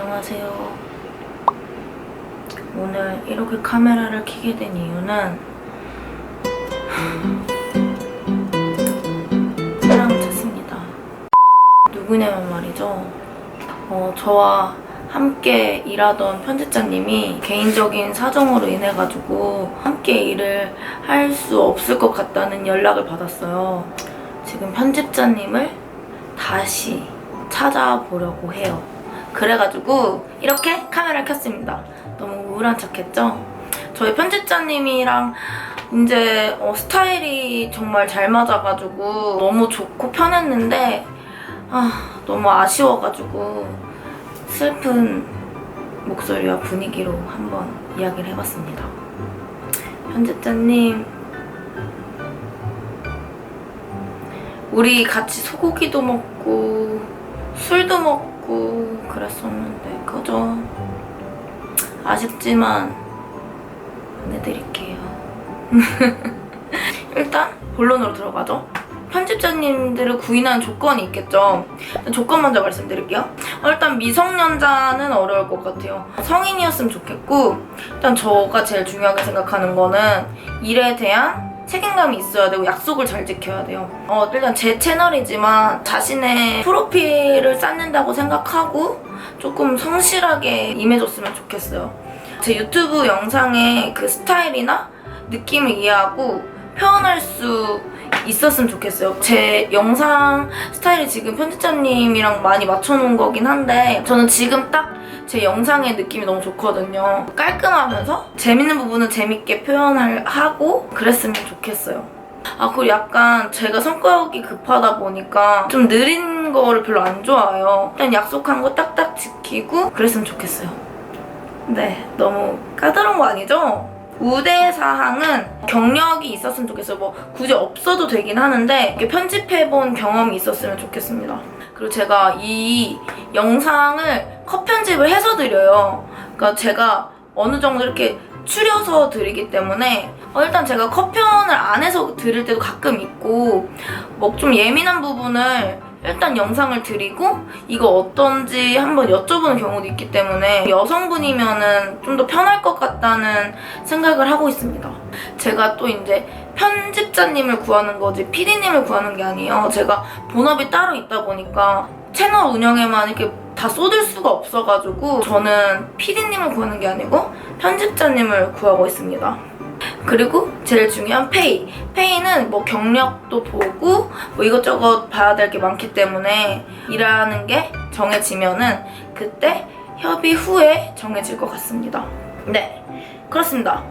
안녕하세요. 오늘 이렇게 카메라를 켜게 된 이유는 사랑을 찾습니다. 누구냐면 말이죠. 어, 저와 함께 일하던 편집자님이 개인적인 사정으로 인해 가지고 함께 일을 할 수 없을 것 같다는 연락을 받았어요. 지금 편집자님을 다시 찾아보려고 해요. 그래가지고 이렇게 카메라를 켰습니다. 너무 우울한 척했죠? 저희 편집자님이랑 이제 어, 스타일이 정말 잘 맞아가지고 너무 좋고 편했는데 아 너무 아쉬워가지고 슬픈 목소리와 분위기로 한번 이야기를 해봤습니다. 편집자님 우리 같이 소고기도 먹고 술도 먹고 그랬었는데 그죠? 아쉽지만 안 해드릴게요. 일단 본론으로 들어가죠. 편집자님들을 구인하는 조건이 있겠죠. 조건 먼저 말씀드릴게요. 어, 일단 미성년자는 어려울 것 같아요. 성인이었으면 좋겠고 일단 저가 제일 중요하게 생각하는 거는 일에 대한 책임감이 있어야 되고 약속을 잘 지켜야 돼요. 어, 일단 제 채널이지만 자신의 프로필을 쌓는다고 생각하고 조금 성실하게 임해줬으면 좋겠어요. 제 유튜브 영상의 그 스타일이나 느낌을 이해하고 표현할 수 있었으면 좋겠어요. 제 영상 스타일이 지금 편집자님이랑 많이 맞춰놓은 거긴 한데 저는 지금 딱 제 영상의 느낌이 너무 좋거든요. 깔끔하면서 재밌는 부분은 재밌게 표현을 하고 그랬으면 좋겠어요. 아, 그리고 약간 제가 성격이 급하다 보니까 좀 느린 거를 별로 안 좋아해요. 그냥 약속한 거 딱딱 지키고 그랬으면 좋겠어요. 네, 너무 까다로운 거 아니죠? 우대 사항은 경력이 있었으면 좋겠어요. 뭐 굳이 없어도 되긴 하는데 이렇게 편집해본 경험이 있었으면 좋겠습니다. 그리고 제가 이 영상을 컷 편집을 해서 드려요. 그러니까 제가 어느 정도 이렇게 추려서 드리기 때문에 어, 일단 제가 컷 편을 안 해서 드릴 때도 가끔 있고 뭐 좀 예민한 부분을 일단 영상을 드리고 이거 어떤지 한번 여쭤보는 경우도 있기 때문에 여성분이면은 좀 더 편할 것 같다는 생각을 하고 있습니다. 제가 또 이제 편집자님을 구하는 거지 PD님을 구하는 게 아니에요. 제가 본업이 따로 있다 보니까 채널 운영에만 이렇게 다 쏟을 수가 없어가지고 저는 PD님을 구하는 게 아니고 편집자님을 구하고 있습니다. 그리고 제일 중요한 페이. 페이는 뭐 경력도 보고 뭐 이것저것 봐야 될 게 많기 때문에 일하는 게 정해지면은 그때 협의 후에 정해질 것 같습니다. 네, 그렇습니다.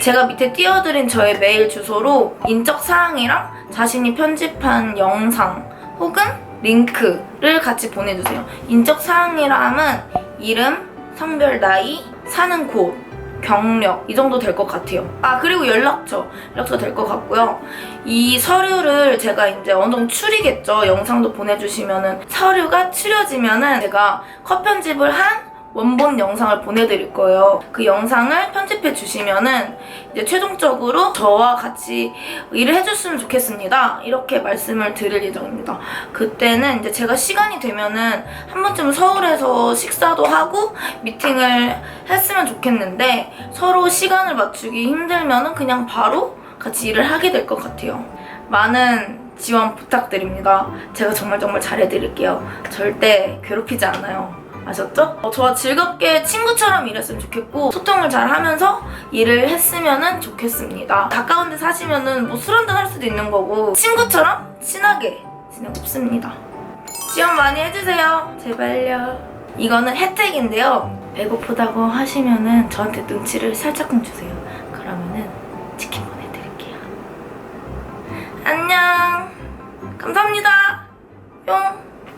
제가 밑에 띄워드린 저의 메일 주소로 인적 사항이랑 자신이 편집한 영상 혹은 링크를 같이 보내주세요. 인적 사항이라 하면 이름, 성별, 나이, 사는 곳, 경력 이 정도 될 것 같아요. 아 그리고 연락처 연락처 될 것 같고요. 이 서류를 제가 이제 어느 정도 추리겠죠. 영상도 보내주시면은 서류가 추려지면은 제가 컷 편집을 한 원본 영상을 보내드릴 거예요. 그 영상을 편집해 주시면은 이제 최종적으로 저와 같이 일을 해줬으면 좋겠습니다. 이렇게 말씀을 드릴 예정입니다. 그때는 이제 제가 시간이 되면은 한 번쯤 서울에서 식사도 하고 미팅을 했으면 좋겠는데 서로 시간을 맞추기 힘들면은 그냥 바로 같이 일을 하게 될 것 같아요. 많은 지원 부탁드립니다. 제가 정말 정말 잘해드릴게요. 절대 괴롭히지 않아요. 아셨죠? 어, 저와 즐겁게 친구처럼 일했으면 좋겠고 소통을 잘 하면서 일을 했으면 좋겠습니다. 가까운 데 사시면은 뭐술 한잔 할 수도 있는 거고 친구처럼 친하게 지내고 싶습니다. 지원 많이 해주세요. 제발요. 이거는 혜택인데요. 배고프다고 하시면은 저한테 눈치를 살짝만 주세요. 그러면은 치킨 보내드릴게요. 안녕. 감사합니다. 뿅.